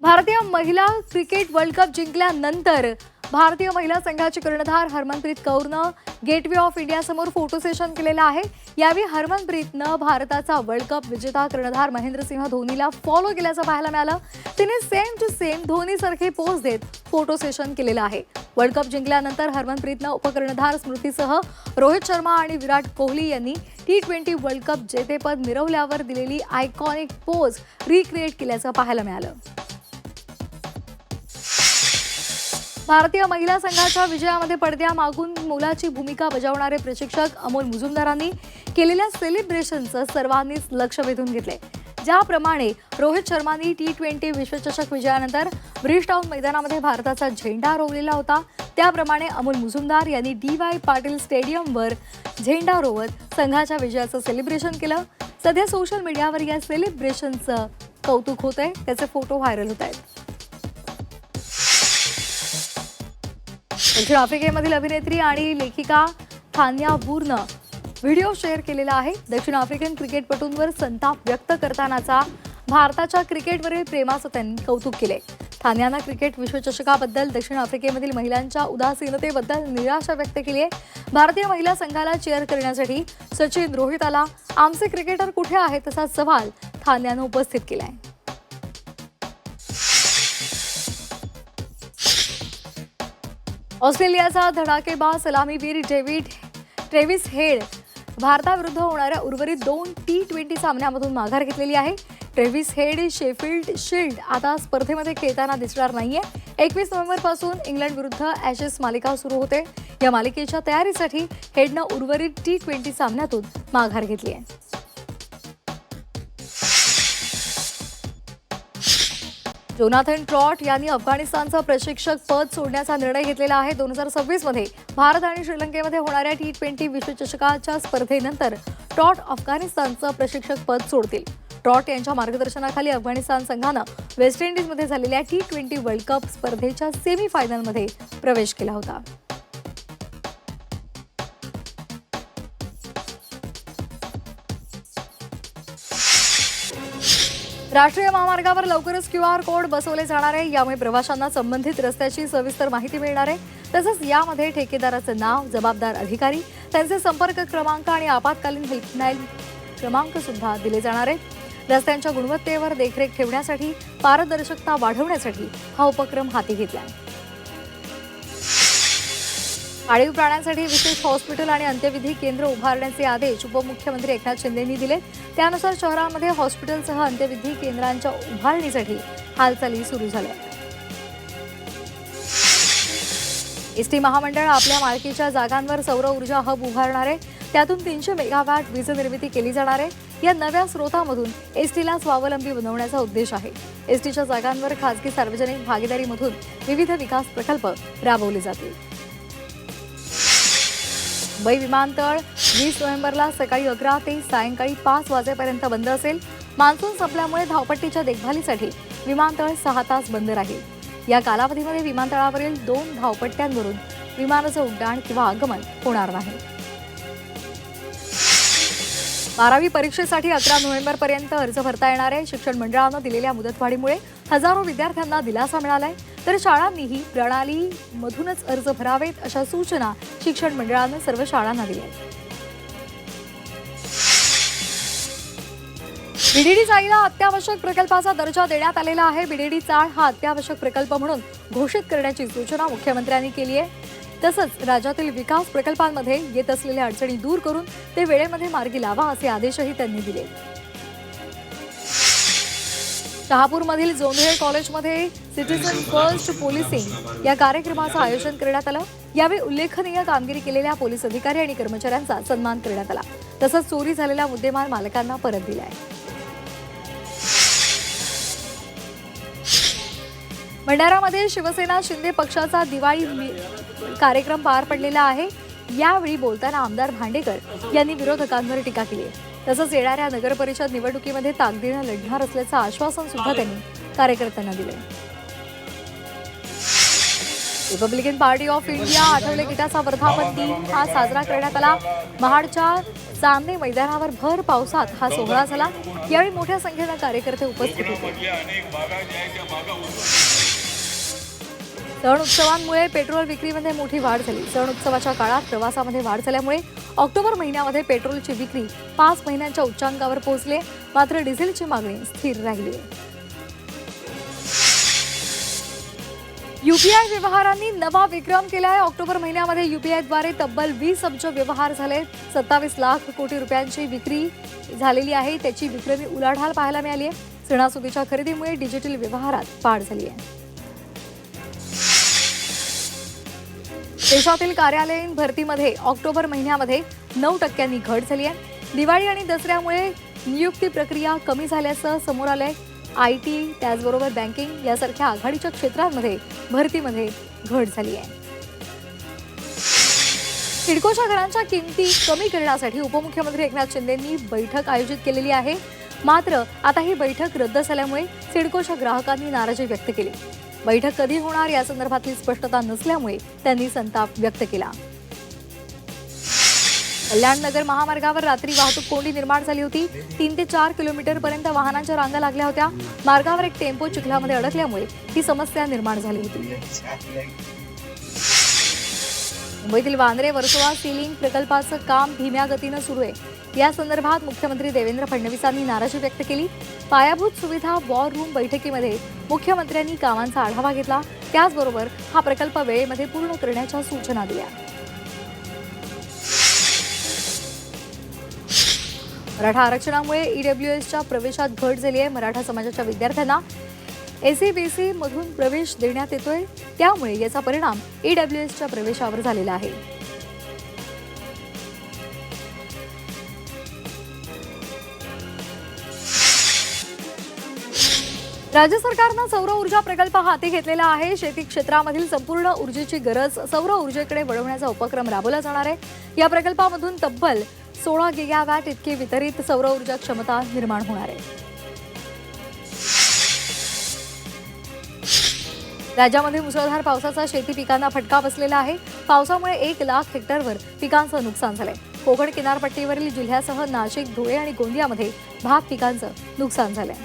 भारतीय महिला cricket world cup जिंकल्यानंतर भारतीय महिला संघाची कर्णधार हरमनप्रीत कौरनं गेटवे ऑफ इंडियासमोर फोटो सेशन केलेलं आहे. यावेळी हरमनप्रीतनं भारताचा वर्ल्ड कप विजेता कर्णधार महेंद्रसिंह धोनीला फॉलो केल्याचं पाहायला मिळालं. तिने सेम टू सेम धोनीसारखे पोज देत फोटो सेशन केलेलं आहे. वर्ल्ड कप जिंकल्यानंतर हरमनप्रीतनं उपकर्णधार स्मृतीसह रोहित शर्मा आणि विराट कोहली यांनी टी ट्वेंटी वर्ल्ड कप जेतेपद मिरवल्यावर दिलेली आयकॉनिक पोज रिक्रिएट केल्याचं पाहायला मिळालं. भारतीय महिला संघाच्या विजयामध्ये पडद्या मागून मोलाची भूमिका बजावणारे प्रशिक्षक अमोल मुजुमदारांनी केलेल्या सेलिब्रेशनचं सर्वांनीच लक्ष वेधून घेतले ज्याप्रमाणे रोहित शर्मानी टी ट्वेंटी विश्वचषक विजयानंतर ब्रिजटाऊन मैदानामध्ये भारताचा झेंडा रोवलेला होता. त्याप्रमाणे अमोल मुजुमदार यांनी डी वाय पाटील स्टेडियमवर झेंडा रोवत संघाच्या विजयाचं सेलिब्रेशन केलं. सध्या सोशल मीडियावर या सेलिब्रेशनचं कौतुक होत आहे त्याचे फोटो व्हायरल होत आहेत. दक्षिण आफ्रिकेमधील अभिनेत्री आणि लेखिका थान्या बूरनं व्हिडिओ शेअर केलेला आहे. दक्षिण आफ्रिकन क्रिकेटपटूंवर संताप व्यक्त करतानाचा भारताच्या क्रिकेटवरील प्रेमाचं त्यांनी कौतुक केले थान्यानं क्रिकेट विश्वचषकाबद्दल दक्षिण आफ्रिकेमधील महिलांच्या उदासीनतेबद्दल निराशा व्यक्त केली आहे भारतीय महिला संघाला चेअर करण्यासाठी सचिन रोहित आला आमचे क्रिकेटर कुठे आहेत तसा सवाल थान्यानं उपस्थित केला आहे ऑस्ट्रेलियाचा धडाकेबाज सलामीवीर डेव्हिड ट्रेव्हिस हेड भारताविरुद्ध होणाऱ्या उर्वरित दोन टी ट्वेंटी सामन्यामधून माघार घेतलेली आहे. ट्रेव्हिस हेड शेफिल्ड शिल्ड आता स्पर्धेमध्ये खेळताना दिसणार नाहीये. एकवीस नोव्हेंबरपासून इंग्लंड विरुद्ध ॲशेस मालिका सुरू होते. या मालिकेच्या तयारीसाठी हेडनं उर्वरित टी ट्वेंटी सामन्यातून माघार घेतली आहे. जोनाथन ट्रॉट यांनी अफगाणिस्तानचं प्रशिक्षक पद सोडण्याचा निर्णय घेतलेला आहे. दोन हजार सव्वीसमध्ये भारत आणि श्रीलंकेमध्ये होणाऱ्या टी ट्वेंटी विश्वचषकाच्या स्पर्धेनंतर ट्रॉट अफगाणिस्तानचं प्रशिक्षक पद सोडतील. ट्रॉट यांच्या मार्गदर्शनाखाली अफगाणिस्तान संघानं वेस्ट इंडिजमध्ये झालेल्या टी ट्वेंटी वर्ल्ड कप स्पर्धेच्या सेमीफायनलमध्ये प्रवेश केला होता. राष्ट्रीय महामार्गावर लवकरच क्यू आर कोड बसवले जाणार आहे. यामुळे प्रवाशांना संबंधित रस्त्याची सविस्तर माहिती मिळणार आहे. तसंच यामध्ये ठेकेदाराचं नाव जबाबदार अधिकारी त्यांचे संपर्क क्रमांक आणि आपत्कालीन हेल्पलाईन क्रमांक सुद्धा दिले जाणार आहेत. रस्त्यांच्या गुणवत्तेवर देखरेख ठेवण्यासाठी पारदर्शकता वाढवण्यासाठी हा उपक्रम हाती घेतला आहे. पाळीव प्राण्यांसाठी विशेष हॉस्पिटल आणि अंत्यविधी केंद्र उभारण्याचे आदेश उपमुख्यमंत्री एकनाथ शिंदेंनी दिले त्यानुसार शहरामध्ये हॉस्पिटलसह अंत्यविधी केंद्रांच्या उभारणीसाठी हालचाली सुरू झाल्या. एसटी महामंडळ आपल्या मालकीच्या जागांवर सौर ऊर्जा हब उभारणार आहे. त्यातून तीनशे मेगावॅट वीज निर्मिती केली जाणार आहे. या नव्या स्रोतामधून एसटीला स्वावलंबी बनवण्याचा उद्देश आहे. एसटीच्या जागांवर खासगी सार्वजनिक भागीदारीमधून विविध विकास प्रकल्प राबवले जातील. मुंबई विमानतळ वीस नोव्हेंबरला सकाळी अकरा ते सायंकाळी पाच वाजेपर्यंत बंद असेल. मान्सून संपल्यामुळे धावपट्टीच्या देखभालीसाठी विमानतळ सहा तास बंद राहील. या कालावधीमध्ये विमानतळावरील दोन धावपट्ट्यांवरून विमानाचं उड्डाण किंवा आगमन होणार नाही. बारावी परीक्षेसाठी अकरा नोव्हेंबरपर्यंत अर्ज भरता येणार आहे. शिक्षण मंडळानं दिलेल्या मुदतवाढीमुळे हजारो विद्यार्थ्यांना दिलासा मिळालाय. तर शाळांनीही प्रणालीमधूनच अर्ज भरावेत अशा सूचना शिक्षण मंडळानं सर्व शाळांना दिल्या आहेत. बीडीडी चाळीला अत्यावश्यक प्रकल्पाचा दर्जा देण्यात आलेला आहे. बीडीडी चाळ हा अत्यावश्यक प्रकल्प म्हणून घोषित करण्याची सूचना मुख्यमंत्र्यांनी केली आहे. तसंच राज्यातील विकास प्रकल्पांमध्ये येत असलेल्या अडचणी दूर करून ते वेळेमध्ये मार्गी लावा असे आदेशही त्यांनी दिले शहापूरमधील जोंधळे कॉलेजमध्ये सिटीझन फर्स्ट पोलिसिंग या कार्यक्रमाचं आयोजन करण्यात आलं. यावेळी उल्लेखनीय कामगिरी केलेल्या पोलीस अधिकारी आणि कर्मचाऱ्यांचा सन्मान करण्यात आला. तसंच चोरी झालेला मुद्देमाल मालकांना परत दिलाय. भंडारामध्ये शिवसेना शिंदे पक्षाचा दिवाळी कार्यक्रम पार पडलेला आहे. यावेळी बोलताना आमदार भांडेकर यांनी विरोधकांवर टीका केली आहे. तसंच येणाऱ्या नगरपरिषद निवडणुकीमध्ये ताकदीनं लढणार असल्याचं आश्वासन सुद्धा त्यांनी कार्यकर्त्यांना दिले Republican party of India Athawale गीताचा वर्धापन दिन हा साजरा करण्यात आला. महाडच्या चांदे मैदानावर भर पावसात हा सोहळा झाला. यावेळी मोठ्या संख्येनं कार्यकर्ते उपस्थित होते. सण उत्सवांमुळे पेट्रोल विक्रीमध्ये मोठी वाढ झाली. सण उत्सवाच्या काळात प्रवासामध्ये वाढ झाल्यामुळे ऑक्टोबर महिन्यामध्ये पेट्रोलची विक्री पाच महिन्यांच्या उच्चांकावर पोहोचली. मात्र डिझेलची मागणी स्थिर राहिली. युपीआय व्यवहारांनी नवा विक्रम केला आहे ऑक्टोबर महिन्यामध्ये युपीआयद्वारे तब्बल वीस अब्ज व्यवहार झाले. सत्तावीस लाख कोटी रुपयांची विक्री झालेली आहे. त्याची विक्रमी उलाढाल पाहायला मिळाली आहे. सणासुदीच्या खरेदीमुळे डिजिटल व्यवहारात वाढ झाली आहे. देशातील कार्यालयीन भरतीमध्ये ऑक्टोबर महिन्यामध्ये नऊ टक्क्यांनी घट झाली आहे. दिवाळी आणि दसऱ्यामुळे नियुक्ती प्रक्रिया कमी झाल्याचं समोर आलंय. आय टी त्याचबरोबर बँकिंग यासारख्या आघाडीच्या क्षेत्रांमध्ये भरतीमध्ये घट झाली आहे. सिडकोच्या घरांच्या किमती कमी करण्यासाठी उपमुख्यमंत्री एकनाथ शिंदेंनी बैठक आयोजित केलेली आहे. मात्र आता ही बैठक रद्द झाल्यामुळे सिडकोच्या ग्राहकांनी नाराजी व्यक्त केली. बैठक कधी होणार या संदर्भातली स्पष्टता नसल्यामुळे त्यांनी संताप व्यक्त केला. कल्याणनगर महामार्गावर रात्री वाहतूक कोंडी निर्माण झाली होती. तीन ते चार किलोमीटर पर्यंत वाहनांच्या रांगा लागल्या होत्या. मार्गावर एक टेम्पो चिखलामध्ये अडकल्यामुळे ही समस्या निर्माण झाली होती. मुंबईतील वांद्रे वर्सोवा सिलिंग प्रकल्पाचं काम धीम्या गतीनं सुरू आहे. या संदर्भात मुख्यमंत्री देवेंद्र फडणवीसांनी नाराजी व्यक्त केली. पायाभूत सुविधा वॉर रूम बैठकीमध्ये मुख्यमंत्र्यांनी कामांचा आढावा घेतला. त्याचबरोबर हा प्रकल्प वेळेमध्ये पूर्ण करण्याच्या सूचना दिल्या. मराठा आरक्षणामुळे ईडब्ल्यूएसच्या प्रवेशात घट झाली आहे मराठा समाजाच्या विद्यार्थ्यांना. एसीबीसी मधून प्रवेश देण्यात येतोय. त्यामुळे याचा परिणाम ईडब्ल्यूएसच्या प्रवेशावर झालेला आहे. राज्य सरकारनं सौर ऊर्जा प्रकल्प हाती घेतलेला आहे. शेती क्षेत्रामधील संपूर्ण ऊर्जेची गरज सौर ऊर्जेकडे वळवण्याचा उपक्रम राबवला जाणार आहे. या प्रकल्पामधून तब्बल सोळा गिगावॅट इतकी वितरित सौर ऊर्जा क्षमता निर्माण होणार आहे. राज्यामध्ये मुसळधार पावसाचा शेती पिकांना फटका बसलेला आहे. पावसामुळे एक लाख हेक्टरवर पिकांचं नुकसान झालंय. कोकण किनारपट्टीवरील जिल्ह्यासह नाशिक धुळे आणि गोंदियामध्ये भाग पिकांचं नुकसान झालंय.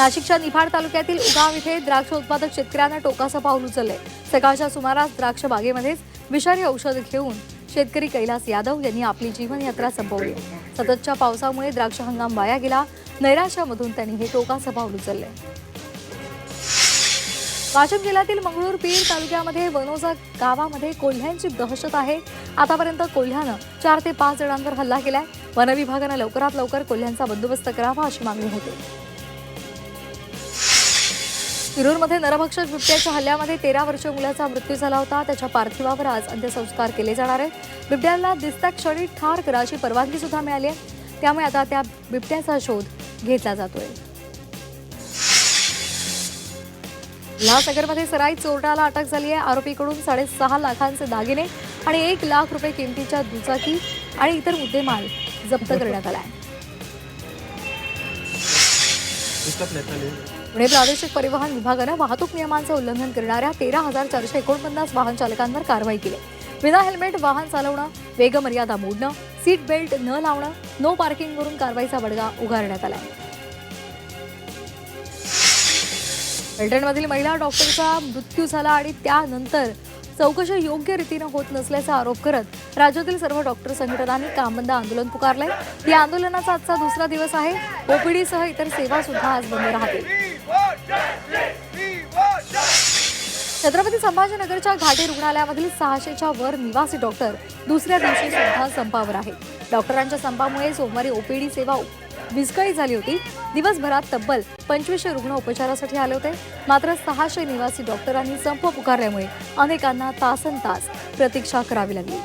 नाशिकच्या निफाड तालुक्यातील उगाव इथे द्राक्ष उत्पादक शेतकऱ्यांना टोकाचं पाऊल उचलले सकाळच्या सुमारास द्राक्ष बागेमध्येच विषारी औषध घेऊन शेतकरी कैलास यादव यांनी आपली जीवनयात्रा संपवली. सततच्या पावसामुळे द्राक्ष हंगाम वाया गेला. नैराश्यामधून त्यांनी हे टोकाचं पाऊल उचलले वाशिम जिल्ह्यातील मंगळूर पीर तालुक्यामध्ये वनोजा गावामध्ये कोल्ह्यांची दहशत आहे. आतापर्यंत कोल्ह्यानं चार ते पाच जणांवर हल्ला केलाय. वनविभागानं लवकरात लवकर कोल्ह्यांचा बंदोबस्त करावा अशी मागणी होते. शिरूरमध्ये नरभक्षक बिबट्याच्या हल्ल्यामध्ये तेरा वर्षीय मुलाचा मृत्यू झाला होता. त्याच्या पार्थिवावर आज अंत्यसंस्कार केले जाणार आहेत. बिबट्याला दिसत्या क्षणी ठार कराची परवानगी सुद्धा मिळाली आहे. त्यामुळे आता त्या बिबट्याचा शोध घेतला जातोय. लासनगरमध्ये सराई चोरट्याला अटक झाली आहे. आरोपीकडून साडेसहा लाखांचे दागिने आणि एक लाख रुपये किमतीच्या दुचाकी आणि इतर मुद्देमाल जप्त करण्यात आला आहे. पुणे प्रादेशिक परिवहन विभागानं वाहतूक नियमांचं उल्लंघन करणाऱ्या तेरा हजार चारशे एकोणपन्नास वाहन चालकांवर कारवाई केली. विना हेल्मेट वाहन चालवणं वेगमर्यादा मोडणं सीट बेल्ट न लावणं नो पार्किंगवरून कारवाईचा बडगा उगारण्यात आला फलटणमधील महिला डॉक्टरचा मृत्यू झाला आणि त्यानंतर चौकशी योग्य रीतीनं होत नसल्याचा आरोप करत राज्यातील सर्व डॉक्टर संघटनांनी कामबंद आंदोलन पुकारलंय. या आंदोलनाचा आजचा दुसरा दिवस आहे. ओपीडीसह इतर सेवा सुद्धा आज बंद राहतील. छत्रपती संभाजीनगरच्या घाटी रुग्णालयामधील सहाशेच्या वर निवासी डॉक्टर दुसऱ्या दिवशी सुद्धा संपावर आहे डॉक्टरांच्या संपामुळे सोमवारी ओपीडी सेवा विस्कळीत झाली होती. दिवसभरात तब्बल पंचवीसशे रुग्ण उपचारासाठी आले होते. मात्र सहाशे निवासी डॉक्टरांनी संप पुकारल्यामुळे अनेकांना तासन तास प्रतीक्षा करावी लागली.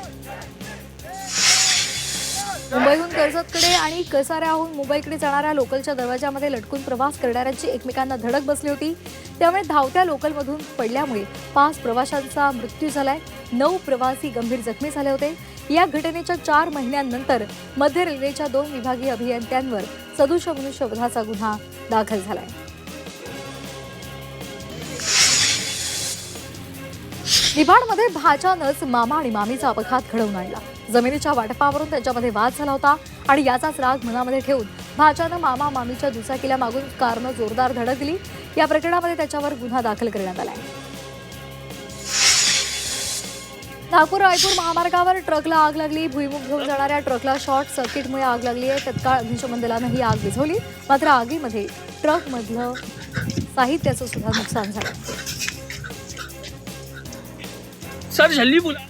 मुंबईहून कर्जतकडे आणि कसाऱ्याहून मुंबईकडे जाणाऱ्या लोकलच्या दरवाजामध्ये लटकून प्रवास करणाऱ्यांची एकमेकांना धडक बसली होती. त्यामुळे धावत्या लोकलमधून पडल्यामुळे पाच प्रवाशांचा मृत्यू झालाय. नऊ प्रवासी गंभीर जखमी झाले होते. या घटनेच्या चार महिन्यांनंतर मध्य रेल्वेच्या दोन विभागीय अभियंत्यांवर सदुश मनुष्यवधाचा गुन्हा दाखल झालाय. निफाडमध्ये भाच्यानंच मामा आणि मामीचा अपघात घडवून आणला. जमिनीच्या वाटपावरून त्यांच्यामध्ये वाद झाला होता आणि याचाच राग मनामध्ये ठेवून भाच्यानं मामा मामीच्या दुचाकीला मागून कारनं जोरदार धडक दिली. या प्रकरणामध्ये त्याच्यावर गुन्हा दाखल करण्यात आला नागपूर रायपूर महामार्गावर ट्रकला आग लागली. भुईमुख घेऊन जाणाऱ्या ट्रकला शॉर्ट सर्किटमुळे आग लागली आहे. तत्काळ अग्निशमन दलानं ही आग विझवली. मात्र आगीमध्ये ट्रकमधलं साहित्याचं सुद्धा नुकसान झालं. सर जल्दी बोला.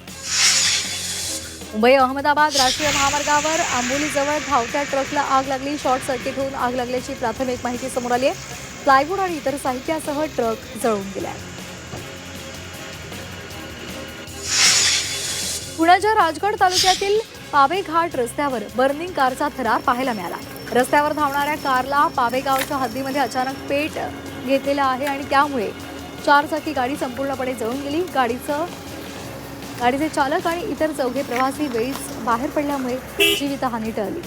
मुंबई अहमदाबाद राष्ट्रीय महामार्गावर आंबोलीजवळ धावत्या ट्रकला आग लागली. शॉर्ट सर्किट होऊन आग लागल्याची प्राथमिक माहिती समोर आली आहे. प्लायवूड आणि इतर साहित्यासह ट्रक जळून गेलाय पुण्याच्या राजगड तालुक्यातील पावेघाट रस्त्यावर बर्निंग कारचा थरार पाहायला मिळाला. रस्त्यावर धावणाऱ्या कारला पावेगावच्या हद्दीमध्ये अचानक पेट घेतलेला आहे आणि त्यामुळे चारचाकी गाडी संपूर्णपणे जळून गेली. गाडीचं गाडीचे चालक आणि इतर चौघे प्रवासी वेळीच बाहेर पडल्यामुळे जीवितहानी टळली.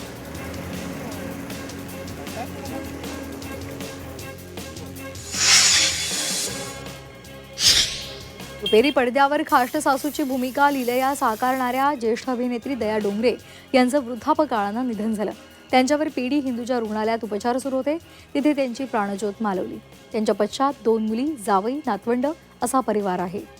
दुपेरी पडद्यावर खाष्ट सासूची भूमिका लिलया साकारणाऱ्या ज्येष्ठ अभिनेत्री दया डोंगरे यांचं वृद्धापकाळानं निधन झालं. त्यांच्यावर पीडी हिंदूच्या रुग्णालयात उपचार सुरू होते. तिथे त्यांची प्राणज्योत मालवली. त्यांच्या पश्चात दोन मुली जावई नातवंड असा परिवार आहे.